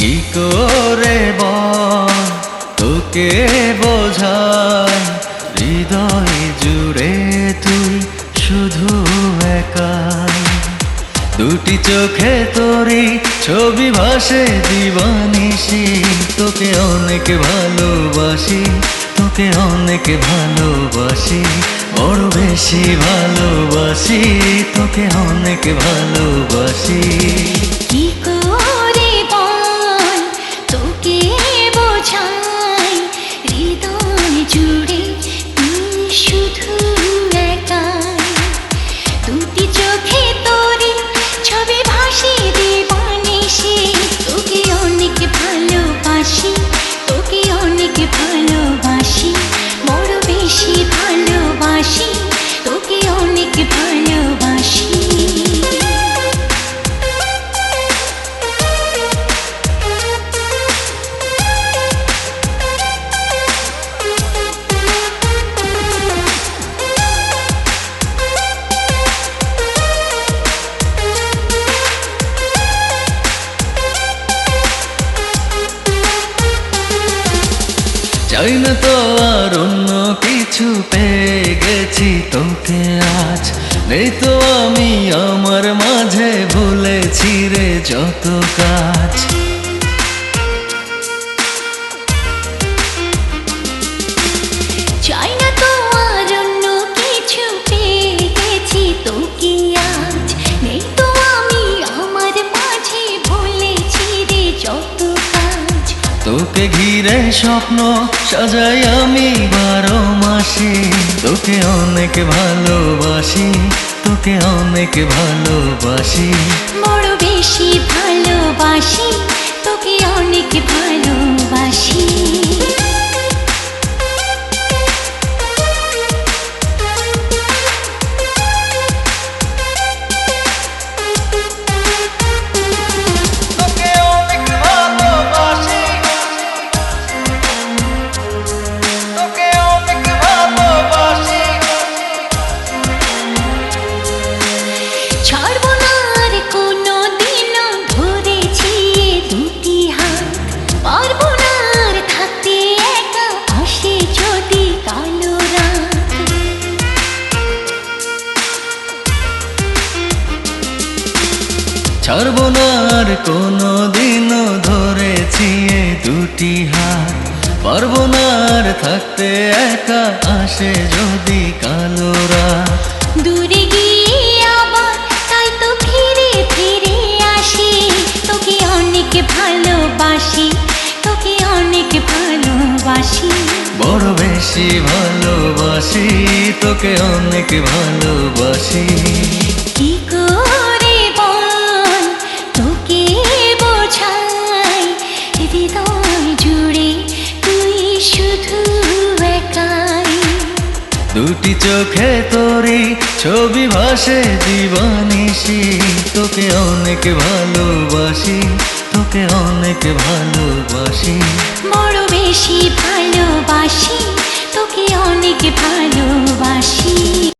কি করে বল? তোকে বোঝাই, হৃদয় জুড়ে তুই শুধু একাই। দুটি চোখে তোরি ছবি ভাসে দিবানিসি তোকে অনেক ভালোবাসি, তোকে অনেক ভালোবাসি, বড় বেশি ভালোবাসি, তোকে অনেক ভালোবাসি। কি চাই না তো আর অন্য কিছু পেয়ে গেছি তোকে আজ। নেই তো আমি আমার মাঝে ভুলেছি রে যত কাজ। তোকে ঘিরে স্বপ্ন সাজাই আমি বারো মাসে। তোকে অনেক ভালোবাসি, তোকে অনেক ভালোবাসি। বড় বেশি ভালোবাসি, তোকে অনেক ছাড়বো না আর কোনো দিনও ধরেছি দুটি হাত। পারব না আর থাকতে একা আসে যদি কালো রাত। দূরে গিয়ে আবার তাই তো ফিরে ফিরে আসি। তোকে অনেক ভালোবাসি তোকে অনেক ভালোবাসি। বড় বেশি ভালোবাসি তোকে অনেক ভালোবাসি। কি হৃদয় জুড়ে তুই শুধু একাই। দুটি চোখে তোরি ছবি ভাসে দিবানিসি তোকে অনেক ভালোবাসি তোকে অনেক ভালোবাসি। বড় বেশি ভালোবাসি তোকে অনেক ভালোবাসি।